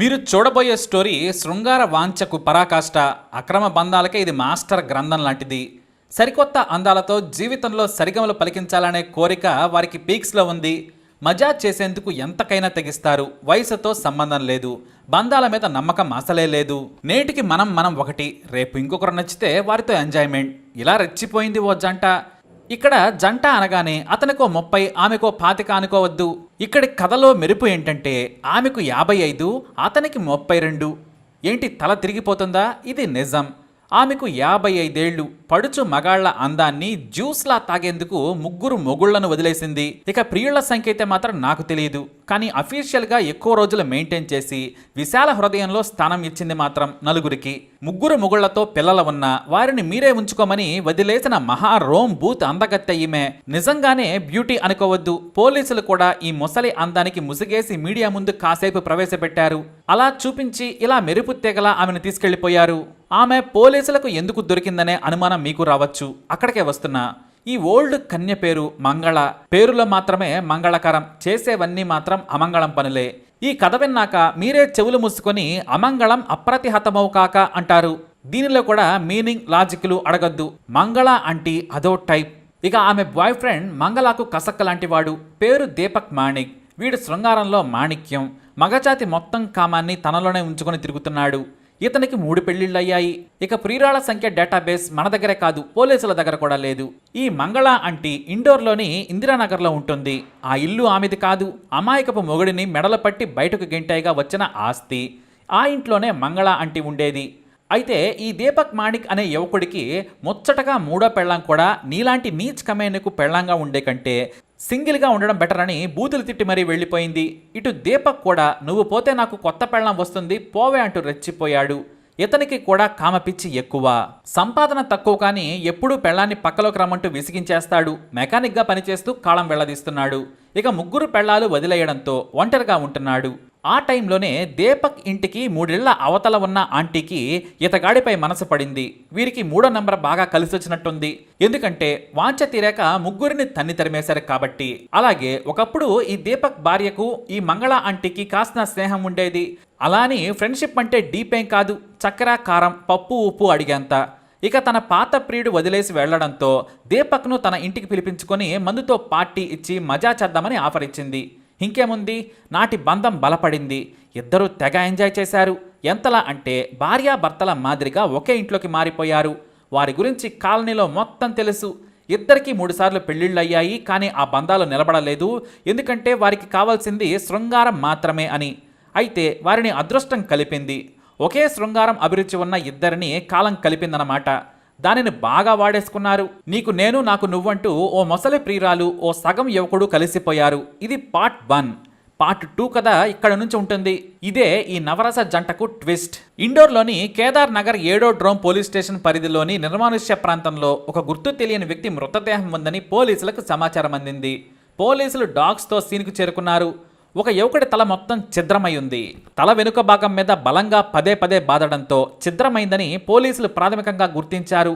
మీరు చూడబోయే స్టోరీ శృంగార వాంఛకు పరాకాష్ట అక్రమ బంధాలకే ఇది మాస్టర్ గ్రంథం లాంటిది. సరికొత్త అందాలతో జీవితంలో సరిగమలు పలికించాలనే కోరిక వారికి పీక్స్లో ఉంది. మజా చేసేందుకు ఎంతకైనా తెగిస్తారు. వయసుతో సంబంధం లేదు. బంధాల మీద నమ్మకం అసలే లేదు. నేటికి మనం మనం ఒకటి రేపు ఇంకొకరు నచ్చితే వారితో ఎంజాయ్మెంట్. ఇలా రెచ్చిపోయింది ఓ జంట. ఇక్కడ జంట అనగానే అతనికో ముప్పై ఆమెకో పాతిక అనుకోవద్దు. ఇక్కడి కథలో మెరుపు ఏంటంటే ఆమెకు యాభై ఐదు అతనికి ముప్పై రెండు. ఏంటి తల తిరిగిపోతుందా? ఇది నిజం. ఆమెకు యాభై ఐదేళ్ళు. పడుచు మగాళ్ళ అందాన్ని జ్యూస్లా తాగేందుకు ముగ్గురు మొగుళ్ళను వదిలేసింది. ఇక ప్రియుళ్ళ సంఖ్య అయితే మాత్రం నాకు తెలియదు కానీ అఫీషియల్గా ఎక్కువ రోజులు మెయింటైన్ చేసి విశాల హృదయంలో స్థానం ఇచ్చింది మాత్రం నలుగురికి. ముగ్గురు మొగుళ్ళతో పిల్లలు ఉన్న వారిని మీరే ఉంచుకోమని వదిలేసిన మహా రోమ్ బూత్ అందగత్తె ఈమె. నిజంగానే బ్యూటీ అనుకోవద్దు. పోలీసులు కూడా ఈ ముసలి అందానికి ముసిగేసి మీడియా ముందు కాసేపు ప్రవేశపెట్టారు. అలా చూపించి ఇలా మెరుపు తెగలా ఆమెను తీసుకెళ్ళిపోయారు ఆమె పోలీసులకు ఎందుకు దొరికిందనే అనుమానం మీకు రావచ్చు. అక్కడికే వస్తున్నా. ఈ ఓల్డ్ కన్య పేరు మంగళ. పేరులో మాత్రమే మంగళకరం. చేసేవన్నీ మాత్రం అమంగళం పనులే. ఈ కథ విన్నాక మీరే చెవులు మూసుకొని అమంగళం అప్రతిహతమవు కాక అంటారు. దీనిలో కూడా మీనింగ్ లాజిక్లు అడగద్దు. మంగళ అంటే అదో టైప్. ఇక ఆమె బాయ్ ఫ్రెండ్ మంగళకు కసక్క లాంటివాడు. పేరు దీపక్ మాణిక్. వీడు శృంగారంలో మాణిక్యం. మగజాతి మొత్తం కామాన్ని తనలోనే ఉంచుకొని తిరుగుతున్నాడు. ఇతనికి మూడు పెళ్ళిళ్ళయ్యాయి ఇక ప్రియురాల సంఖ్య డేటాబేస్ మన దగ్గరే కాదు పోలీసుల దగ్గర కూడా లేదు. ఈ మంగళ అంటే ఇండోర్లోని ఇందిరానగర్లో ఉంటుంది. ఆ ఇల్లు ఆమెది కాదు. అమాయకపు మొగుడిని మెడల పట్టి బయటకు గెంటాయిగా వచ్చిన ఆస్తి. ఆ ఇంట్లోనే మంగళ అంటి ఉండేది. అయితే ఈ దీపక్ మాణిక్ అనే యువకుడికి ముచ్చటగా మూడో పెళ్ళాం కూడా నీలాంటి నీచ్ కమేనకు పెళ్ళంగా ఉండే కంటే సింగిల్గా ఉండడం బెటర్ అని బూతులు తిట్టి మరీ వెళ్ళిపోయింది. ఇటు దీపక్ కూడా నువ్వు పోతే నాకు కొత్త పెళ్ళం వస్తుంది పోవే అంటూ రెచ్చిపోయాడు. ఇతనికి కూడా కామపిచ్చి ఎక్కువ. సంపాదన తక్కువ కానీ ఎప్పుడూ పెళ్ళాన్ని పక్కలోకి రమ్మంటూ విసిగించేస్తాడు. మెకానిక్గా పనిచేస్తూ కాలం వెళ్ళదీస్తున్నాడు ఇక ముగ్గురు పెళ్ళాలు వదిలేయడంతో ఒంటరిగా ఉంటున్నాడు. ఆ టైంలోనే దీపక్ ఇంటికి మూడేళ్ళ అవతల ఉన్న ఆంటీకి ఇతగాడిపై మనసు పడింది. వీరికి మూడో నంబర్ బాగా కలిసి వచ్చినట్టుంది ఎందుకంటే వాంచ తీరాక ముగ్గురిని తన్ని తరిమేశారు కాబట్టి. అలాగే ఒకప్పుడు ఈ దీపక్ భార్యకు ఈ మంగళ ఆంటీకి కాస్త స్నేహం ఉండేది. అలాని ఫ్రెండ్షిప్ అంటే డీపేం కాదు. చక్కెర కారం పప్పు ఉప్పు అడిగేంత. ఇక తన పాత ప్రియుడు వదిలేసి వెళ్ళడంతో దీపక్ను తన ఇంటికి పిలిపించుకొని మందుతో పార్టీ ఇచ్చి మజా చేద్దామని ఆఫర్ ఇచ్చింది. ఇంకేముంది? నాటి బంధం బలపడింది. ఇద్దరూ తెగ ఎంజాయ్ చేశారు. ఎంతలా అంటే భార్యాభర్తల మాదిరిగా ఒకే ఇంట్లోకి మారిపోయారు. వారి గురించి కాలనీలో మొత్తం తెలుసు. ఇద్దరికీ మూడుసార్లు పెళ్ళిళ్ళు అయ్యాయి కానీ ఆ బంధాలు నిలబడలేదు. ఎందుకంటే వారికి కావాల్సింది శృంగారం మాత్రమే అని. అయితే వారిని అదృష్టం కలిపింది. ఒకే శృంగారం అభిరుచి ఉన్న ఇద్దరిని కాలం కలిపిందనమాట దానిని బాగా వాడేసుకున్నారు. నీకు నేను నాకు నువ్వంటూ ఓ మొసలి ప్రియురాలు ఓ సగం యువకుడు కలిసిపోయారు. ఇది పార్ట్ వన్. పార్ట్ టూ కదా ఇక్కడ నుంచి ఉంటుంది. ఇదే ఈ నవరస జంటకు ట్విస్ట్. ఇండోర్లోని కేదార్ నగర్ ఏడో డ్రోమ్ పోలీస్ స్టేషన్ పరిధిలోని నిర్మానుష్య ప్రాంతంలో ఒక గుర్తు తెలియని వ్యక్తి మృతదేహం ఉందని పోలీసులకు సమాచారం అందింది. పోలీసులు డాగ్స్తో సీన్కు చేరుకున్నారు. ఒక యువకుడి తల మొత్తం ఛిద్రమై ఉంది తల వెనుక భాగం మీద బలంగా పదే పదే బాదడంతో ఛిద్రమైందని పోలీసులు ప్రాథమికంగా గుర్తించారు.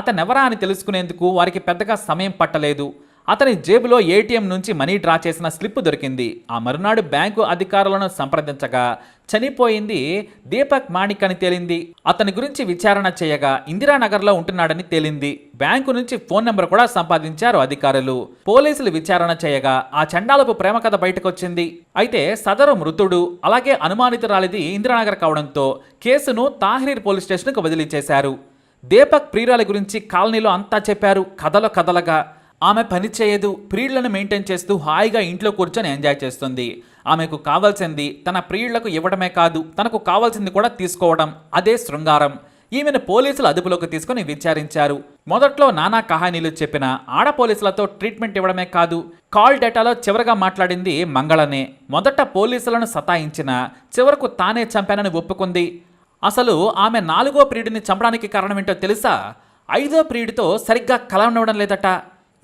అతనెవరా అని తెలుసుకునేందుకు వారికి పెద్దగా సమయం పట్టలేదు. అతని జేబులో ఏటీఎం నుంచి మనీ డ్రా చేసిన స్లిప్ దొరికింది. ఆ మరునాడు బ్యాంకు అధికారులను సంప్రదించగా చనిపోయింది దీపక్ మాణిక్ అని తేలింది. అతని గురించి విచారణ చేయగా ఇందిరానగర్లో ఉంటున్నాడని తేలింది. బ్యాంకు నుంచి ఫోన్ నెంబర్ కూడా సంపాదించారు అధికారులు. పోలీసులు విచారణ చేయగా ఆ చండాలపు ప్రేమ కథ బయటకొచ్చింది. అయితే సదరు మృతుడు అలాగే అనుమానితురాలిది ఇందిరానగర్ కావడంతో కేసును తాహ్రీర్ పోలీస్ స్టేషన్కు బదిలీ చేశారు. దీపక్ ప్రియురాలి గురించి కాలనీలో అంతా చెప్పారు. కథలు కథలగా ఆమె పని చేయదు ప్రియుళ్ళను మెయింటైన్ చేస్తూ హాయిగా ఇంట్లో కూర్చొని ఎంజాయ్ చేస్తుంది. ఆమెకు కావాల్సింది తన ప్రియుళ్ళకు ఇవ్వడమే కాదు తనకు కావాల్సింది కూడా తీసుకోవడం అదే శృంగారం. ఈమెను పోలీసులు అదుపులోకి తీసుకుని విచారించారు. మొదట్లో నానా కహానీలు చెప్పిన ఆడ పోలీసులతో ట్రీట్మెంట్ ఇవ్వడమే కాదు కాల్ డేటాలో చివరగా మాట్లాడింది మంగళనే. మొదట పోలీసులను సతాయించిన చివరకు తానే చంపానని ఒప్పుకుంది. అసలు ఆమె నాలుగో ప్రియుడిని చంపడానికి కారణమేంటో తెలుసా? ఐదో ప్రియుడితో సరిగ్గా కలవనివ్వడం లేదట.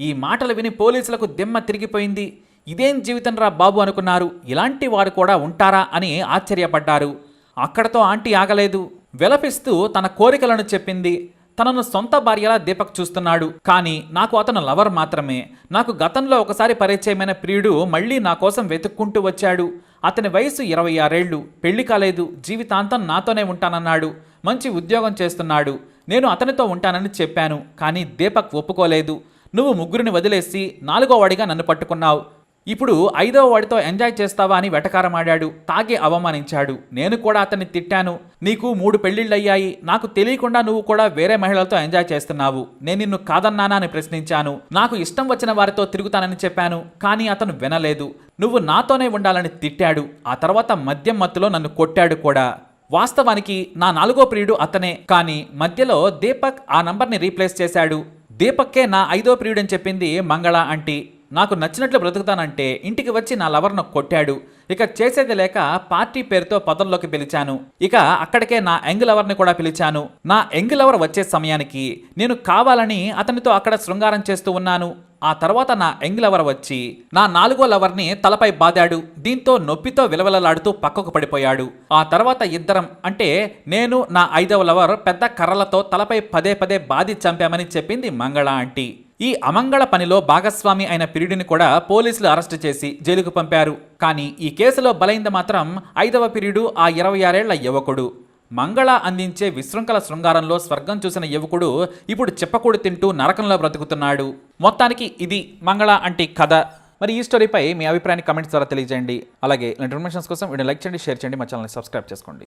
ఈ మాటలు విని పోలీసులకు దిమ్మ తిరిగిపోయింది. ఇదేం జీవితం రా బాబు అనుకున్నారు. ఇలాంటి వారు కూడా ఉంటారా అని ఆశ్చర్యపడ్డారు. అక్కడతో ఆంటీ ఆగలేదు. విలపిస్తూ తన కోరికలను చెప్పింది. తనను సొంత భార్యలా దీపక్ చూస్తున్నాడు. కానీ నాకు అతను లవర్ మాత్రమే. నాకు గతంలో ఒకసారి పరిచయమైన ప్రియుడు మళ్ళీ నా కోసం వెతుక్కుంటూ వచ్చాడు. అతని వయసు ఇరవై ఆరేళ్ళు పెళ్ళి కాలేదు. జీవితాంతం నాతోనే ఉంటానన్నాడు. మంచి ఉద్యోగం చేస్తున్నాడు. నేను అతనితో ఉంటానని చెప్పాను. కానీ దీపక్ ఒప్పుకోలేదు. నువ్వు ముగ్గురిని వదిలేసి నాలుగో వాడిగా నన్ను పట్టుకున్నావు. ఇప్పుడు ఐదవ వాడితో ఎంజాయ్ చేస్తావా అని వెటకారమాడాడు. తాగి అవమానించాడు. నేను కూడా అతన్ని తిట్టాను. నీకు మూడు పెళ్ళిళ్ళయ్యాయి నాకు తెలియకుండా నువ్వు కూడా వేరే మహిళలతో ఎంజాయ్ చేస్తున్నావు. నేను నిన్ను కాదన్నానా అని ప్రశ్నించాను. నాకు ఇష్టం వచ్చిన వారితో తిరుగుతానని చెప్పాను. కానీ అతను వినలేదు. నువ్వు నాతోనే ఉండాలని తిట్టాడు. ఆ తర్వాత మద్యం మత్తులో నన్ను కొట్టాడు కూడా. వాస్తవానికి నా నాలుగో ప్రియుడు అతనే. కానీ మధ్యలో దీపక్ ఆ నంబర్ని రీప్లేస్ చేశాడు. దీపక్కే నా ఐదో ప్రియుడని చెప్పింది మంగళ అంటీ నాకు నచ్చినట్లు బ్రతుకుతానంటే ఇంటికి వచ్చి నా లవర్ను కొట్టాడు. ఇక చేసేది లేక పార్టీ పేరుతో పదంలోకి పిలిచాను. ఇక అక్కడికే నా యంగ్ లవర్ని కూడా పిలిచాను. నా యంగ్ లవర్ వచ్చే సమయానికి నేను కావాలని అతనితో అక్కడ శృంగారం చేస్తూ ఉన్నాను. ఆ తర్వాత నా యంగ్ లవర్ వచ్చి నా నాలుగో లవర్ని తలపై బాదాడు. దీంతో నొప్పితో విలవిలలాడుతూ పక్కకు పడిపోయాడు. ఆ తర్వాత ఇద్దరం అంటే నేను నా ఐదవ లవర్ పెద్ద కర్రలతో తలపై పదే పదే బాది చంపామని చెప్పింది మంగళ ఆంటీ. ఈ అమంగళ పనిలో భాగస్వామి అయిన పిరిడిని కూడా పోలీసులు అరెస్టు చేసి జైలుకు పంపారు. కానీ ఈ కేసులో బలైంది మాత్రం ఐదవ పిరియుడు ఆ ఇరవై ఆరేళ్ళ యువకుడు. మంగళ అందించే విశృంఖల శృంగారంలో స్వర్గం చూసిన యువకుడు ఇప్పుడు చెప్పకూడు తింటూ నరకంలో బ్రతుకుతున్నాడు. మొత్తానికి ఇది మంగళ అంటే కథ. మరి ఈ స్టోరీపై మీ అభిప్రాయాన్ని కమెంట్స్ ద్వారా తెలియజేయండి. అలాగే ఇన్ఫర్మేషన్స్ కోసం వీడియో లైక్ చేయండి షేర్ చేయండి మా ఛానల్ని సబ్స్క్రైబ్ చేసుకోండి.